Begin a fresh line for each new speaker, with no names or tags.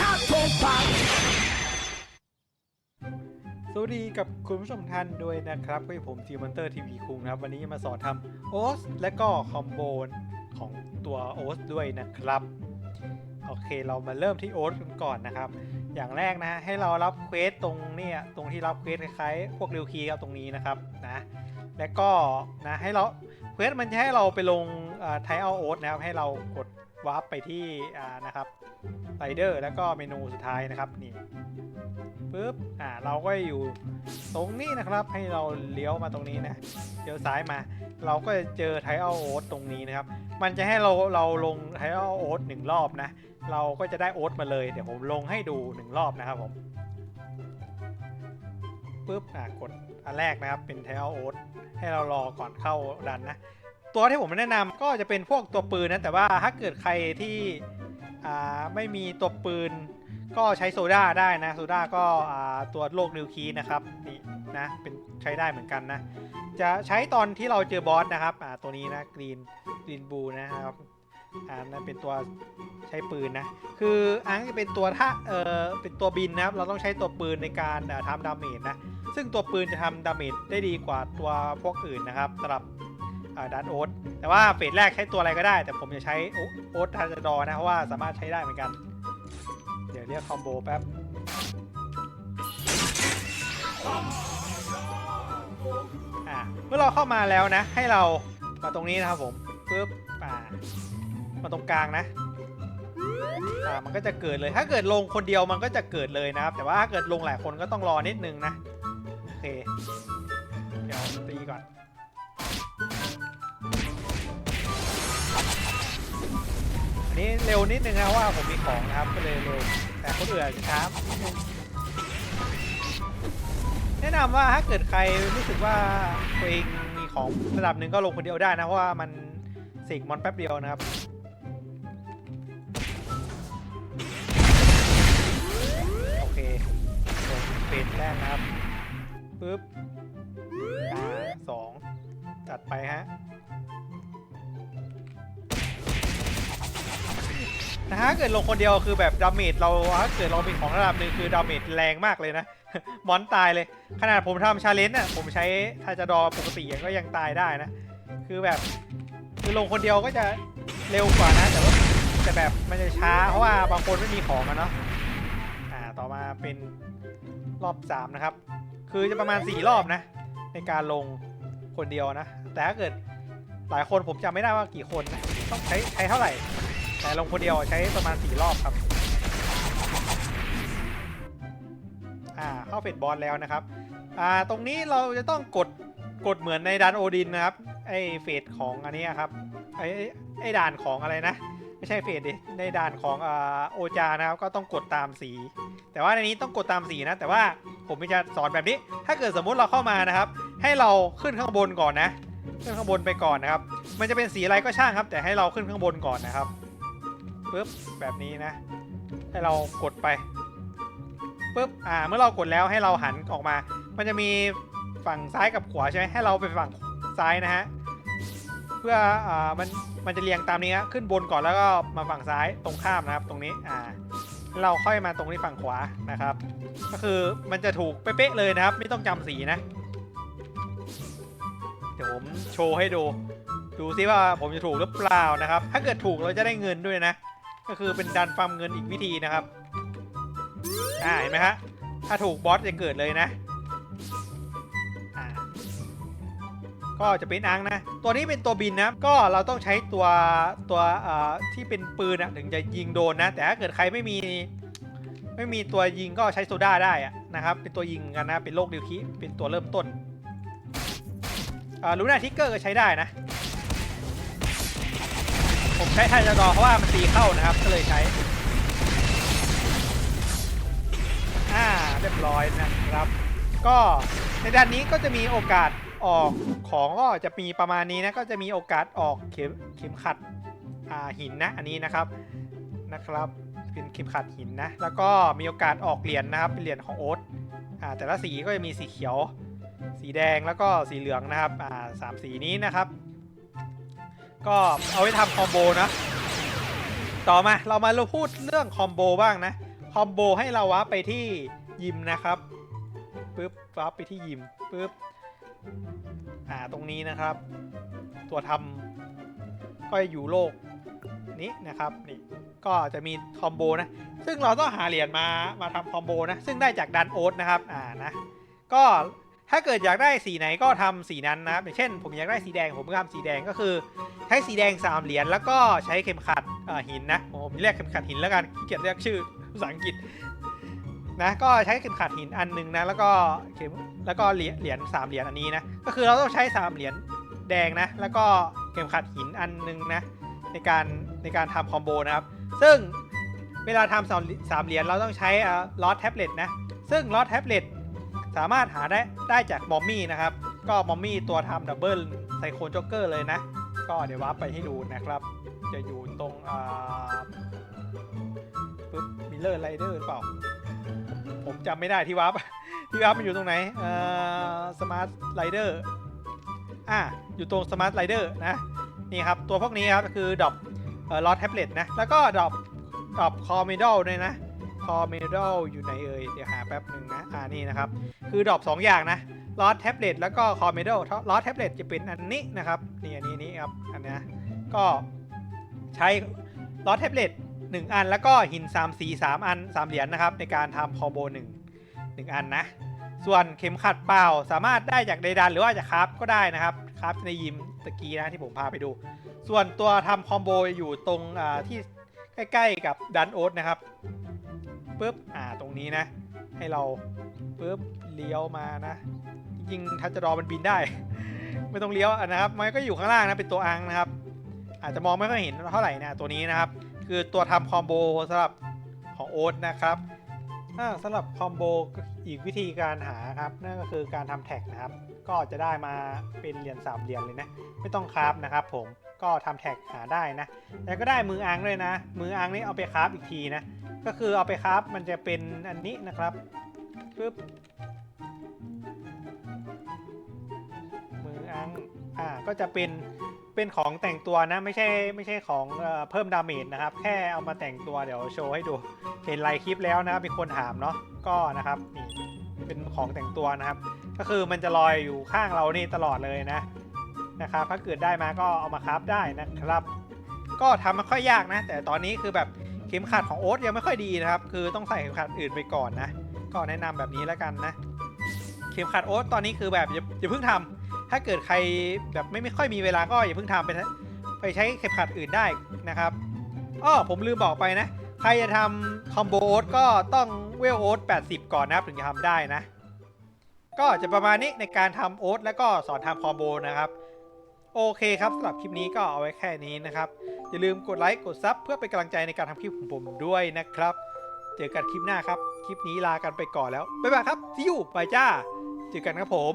ทับทุกฝัง
สวัสดีกับคุณผู้ชมท่านด้วยนะครับก็อยู่ผมทีมอนเตอร์ทีวีคุงนะครับ วันนี้มาสอนทำโอสและก็คอมโบนของตัวโอสด้วยนะครับ โอเคเรามาเริ่มที่โอสกันก่อนนะครับ อย่างแรกนะ ให้เรารับเควสตรงเนี่ยตรงที่รับเควสคล้ายๆพวกเริวคีครับตรงนี้นะครับนะและก็นะให้เราเควสมันจะให้เราไปลงไทเอาโอสนะครับให้เรากด วาร์ปไปที่อ่านะครับไรเดอร์แล้วก็เมนูสุดท้ายนะครับนี่ปุ๊บอ่าเราก็อยู่ตรงนี้นะครับ ให้เราเลี้ยวมาตรงนี้นะเลี้ยวซ้ายมา เราก็จะเจอไทเอัลโอ๊ตตรงนี้นะครับ มันจะให้เราเราลงไทเอัลโอ๊ตหนึ่งรอบนะ เราก็จะได้โอ๊ตมาเลยเดี๋ยวผมลงให้ดูหนึ่งรอบนะครับผมปุ๊บอ่ากดอันแรกนะครับเป็นไทเอัลโอ๊ตให้เรารอก่อนเข้าดันนะ ตัวที่ผมแนะนำก็จะเป็นพวกตัวปืนนะแต่ว่าถ้าเกิดใครที่อ่าไม่มีตัวปืน ก็ใช้โซดาได้นะโซดาก็อ่าตัวโลกนิวคีนะครับนี่นะเป็นใช้ได้เหมือนกันนะ จะใช้ตอนที่เราเจอบอสนะครับอ่าตัวนี้นะกรีนกรีนบูนะครับอ่านั่นเป็นตัวใช้ปืนนะ คืออังเป็นตัวถ้าเออเป็นตัวบินนะครับ เราต้องใช้ตัวปืนในการทำดาเมจนะ ซึ่งตัวปืนจะทำดาเมจได้ดีกว่าตัวพวกอื่นนะครับสำหรับ ดันโอ๊ตแต่ว่าเฟสแรกใช้ตัวอะไรก็ได้ แต่ผมจะใช้โอ๊ตทันดอนะ เพราะว่าสามารถใช้ได้เหมือนกัน เดี๋ยวเรียกคอมโบแป๊บเมื่อเราเข้ามาแล้วนะ ให้เรามาตรงนี้นะครับผมปึ๊บอ่ามาตรงกลางนะอ่ามันก็จะเกิดเลยถ้าเกิดลงคนเดียวมันก็จะเกิดเลยนะครับ แต่ว่าถ้าเกิดลงหลายคนก็ต้องรอนิดนึงนะ โอเค เดี๋ยวตีก่อน นี้เร็วนิดนึงนะว่าผมมีของนะครับก็เลยเร็วแต่คนอื่นอาจจะช้านิดนึงแนะนำว่าถ้าเกิดใครรู้สึกว่าตัวเองมีของระดับหนึ่งก็ลงคนเดียวได้นะเพราะว่ามันเสกมอนแป๊บเดียวนะครับโอเคลงเฟสแรกนะครับปึ๊บอ่าสองจัดไปฮะ นะฮะเกิดลงคนเดียวคือแบบดาเมจเราถ้าเกิดเรามีของระดับหนึ่งคือดาเมจแรงมากเลยนะ มอนตายเลย ขนาดผมทำชาเลนจ์อะผมใช้ทาจาดอปกติก็ยังตายได้นะ คือแบบคือลงคนเดียวก็จะเร็วกว่านะ แต่ว่าแต่แบบมันจะช้าเพราะว่าบางคนไม่มีของอะเนาะอ่าต่อมาเป็นรอบสามนะครับ คือจะประมาณสี่รอบนะ ในการลงคนเดียวนะ แต่ถ้าเกิดหลายคนผมจำไม่ได้ว่ากี่คนนะต้องใช้ใช้เท่าไหร่ แต่ลงคนเดียวใช้ประมาณ4รอบครับ อ่าเข้าเฟสบอลแล้วนะครับ อ่าตรงนี้เราจะต้องกดกดเหมือนในดันโอดินนะครับ ไอเฟสของอันนี้ครับ ไอไอด่านของอะไรนะ ไม่ใช่เฟสดิ ในด่านของอ่าโอจานะครับ ก็ต้องกดตามสี แต่ว่าในนี้ต้องกดตามสีนะ แต่ว่าผมจะสอนแบบนี้ ถ้าเกิดสมมุติเราเข้ามานะครับ ให้เราขึ้นข้างบนก่อนนะ ขึ้นข้างบนไปก่อนนะครับ มันจะเป็นสีอะไรก็ช่างครับ แต่ให้เราขึ้นข้างบนก่อนนะครับ ปุ๊บแบบนี้นะ ให้เรากดไปปุ๊บอ่าเมื่อเรากดแล้วให้เราหันออกมา มันจะมีฝั่งซ้ายกับขวาใช่ไหมให้เราไปฝั่งซ้ายนะฮะเพื่ออ่ามันมันจะเรียงตามนี้ฮะขึ้นบนก่อนแล้วก็มาฝั่งซ้ายตรงข้ามนะครับ ตรงนี้อ่าเราค่อยมาตรงนี้ฝั่งขวานะครับ ก็คือมันจะถูกเป๊ะเลยนะครับ ไม่ต้องจำสีนะ เดี๋ยวผมโชว์ให้ดู ดูซิว่าผมจะถูกหรือเปล่านะครับ ถ้าเกิดถูกเราจะได้เงินด้วยนะ ก็คือเป็นดันฟาร์มเงินอีกวิธีนะครับ อ่าเห็นไหมฮะ ถ้าถูกบอสจะเกิดเลยนะ อ่า ก็จะเป็นอังนะ ตัวนี้เป็นตัวบินนะ ก็เราต้องใช้ตัวตัวเอ่อที่เป็นปืนอะถึงจะยิงโดนนะ แต่ถ้าเกิดใครไม่มี ไม่มีตัวยิงก็ใช้โซด้าได้อะนะครับ เป็นตัวยิงกันนะ เป็นโลกดิวคิเป็นตัวเริ่มต้นอ่าลูน่าทิกเกอร์ก็ใช้ได้นะ ผมใช้ไทยจดอเพราะว่ามันตีเข้านะครับ ก็เลยใช้ อ่าเรียบร้อยนะครับ ก็ในด้านนี้ก็จะมีโอกาสออกของก็จะมีประมาณนี้นะ ก็จะมีโอกาสออกเข็มเข็มขัดอ่าหินนะอันนี้นะครับนะครับเป็นเข็มขัดหินนะ แล้วก็มีโอกาสออกเหรียญนะครับเป็นเหรียญของโอ๊ตอ่าแต่ละสีก็จะมีสีเขียว สีแดงแล้วก็สีเหลืองนะครับอ่าสามสีนี้นะครับ ก็เอาไว้ทำคอมโบนะ ต่อมาเรามาเราพูดเรื่องคอมโบบ้างนะ คอมโบให้เราวะไปที่ยิมนะครับปึ๊บวาร์ปไปที่ยิมปึ๊บอ่าตรงนี้นะครับ ตัวทำก็อยู่โลกนี้นะครับนี่ก็จะมีคอมโบนะ ซึ่งเราต้องหาเหรียญมามาทำคอมโบนะ ซึ่งได้จากดันโอ๊ตนะครับอ่านะก็ ถ้าเกิดอยากได้สีไหนก็ทำสีนั้นนะครับอย่างเช่น ผมอยากได้สีแดงผมก็ทำสีแดงก็คือ ใช้สีแดงสามเหรียญแล้วก็ใช้เข็มขัดหินนะผมเรียกเข็มขัดหินแล้วกันขี้เกียจเรียกชื่อภาษาอังกฤษนะก็ใช้เข็มขัดหินอันหนึงนะแล้วก็เข็มแล้วก็เหรียญสามเหรียญอันนี้นะก็คือเราต้องใช้สามเหรียญแดงนะแล้วก็เข็มขัดหินอันหนึงนะในการในการทำคอมโบนะครับ ซึ่งเวลาทำสามเหรียญเราต้องใช้ล็อสแท็บเล็ตนะซึ่งล็อสแท็บเล็ต สามารถหาได้ได้จากมอมมี่นะครับ ก็มอมมี่ตัวทำดับเบิลไซโคนจ็อกเกอร์เลยนะ ก็เดี๋ยววาร์ปไปให้ดูนะครับ จะอยู่ตรงปึ๊บมิเลอร์ไรเดอร์เปล่า ผมจำไม่ได้ที่วาร์ปที่วาร์ปมันอยู่ตรงไหนเออสมาร์ทไรเดอร์อะอยู่ตรงสมาร์ทไรเดอร์นะนี่ครับ ตัวพวกนี้ครับก็คือดอปลอตแท็บเล็ตนะ แล้วก็ดอปดอปคอมเมดลด้วยนะ คอมเมดลอยู่ไหนเอ่ยเดี๋ยวหาแป๊บหนึ่งนะ อ่านี่นะครับ คือดอป2อย่างนะลอสแท็บเล็ตแล้วก็คอมเมดลลอสแท็บเล็ตจะเป็นอันนี้นะครับนี่อันนี้นี่ครับอันนี้นะก็ใช้ลอสแท็บเล็ตหนึ่งอันแล้วก็หิน3สี3อัน3เหรียญนะครับ ในการทำคอมโบ1 1 อันนะ ส่วนเข็มขัดเปล่าสามารถได้จากใดดันหรือว่าจากคราฟก็ได้นะครับคราฟในยิมตะกี้นะที่ผมพาไปดู ส่วนตัวทำคอมโบอยู่ตรงที่ใกล้ๆกับดันโอ๊ตนะครับ ปุ๊บอ่าตรงนี้นะ ให้เราปุ๊บเลี้ยวมานะ จริงๆทัชจะรอมันบินได้ ไม่ต้องเลี้ยวนะครับ มันก็อยู่ข้างล่างนะเป็นตัวอังนะครับ อาจจะมองไม่ค่อยเห็นเท่าไหร่นะตัวนี้นะครับ คือตัวทำคอมโบสำหรับของโอ๊ตนะครับอ่าสำหรับคอมโบอีกวิธีการหาครับนั่นก็คือการทำแท็กนะครับ ก็จะได้มาเป็นเหรียญสามเหรียญเลยนะ ไม่ต้องคราฟนะครับ ผมก็ทำแท็กหาได้นะแล้วก็ได้มืออังด้วยนะ มืออังนี่เอาไปคราฟอีกทีนะ ก็คือเอาไปคราฟมันจะเป็นอันนี้นะครับปึ๊บมืออังอ่าก็จะเป็นเป็นของแต่งตัวนะไม่ใช่ไม่ใช่ของเอเพิ่มดาเมจนะครับ แค่เอามาแต่งตัวเดี๋ยวโชว์ให้ดู เห็นไลฟ์คลิปแล้วนะครับมีคนถามเนาะก็นะครับนี่เป็นของแต่งตัวนะครับ ก็คือมันจะลอยอยู่ข้างเรานี่ตลอดเลยนะนะครับถ้าเกิดได้มาก็เอามาคราฟได้นะครับ ก็ทำไม่ค่อยยากนะ แต่ตอนนี้คือแบบ เข็มขัดของโอ๊ตยังไม่ค่อยดีนะครับ คือต้องใส่เข็มขัดอื่นไปก่อนนะก็แนะนำแบบนี้แล้วกันนะ เข็มขัดโอ๊ตตอนนี้คือแบบอย่าอย่าเพิ่งทำถ้าเกิดใครแบบไม่ไม่ค่อยมีเวลาก็อย่าเพิ่งทำไปไปใช้เข็มขัดอื่นได้นะครับอ้อผมลืมบอกไปนะ ใครจะทำคอมโบโอ๊ตก็ต้องเวลโอ๊ต80 ก่อนนะครับถึงจะทำได้นะ ก็จะประมาณนี้ในการทำโอ๊ตแล้วก็สอนทำคอมโบนะครับ โอเคครับสำหรับคลิปนี้ก็เอาไว้แค่นี้นะครับ อย่าลืมกดไลค์กดซับเพื่อเป็นกำลังใจในการทำคลิปของผมด้วยนะครับ เจอกันคลิปหน้าครับ คลิปนี้ลากันไปก่อนแล้ว บ๊ายบายครับซิวไปจ้า เจอกันครับผม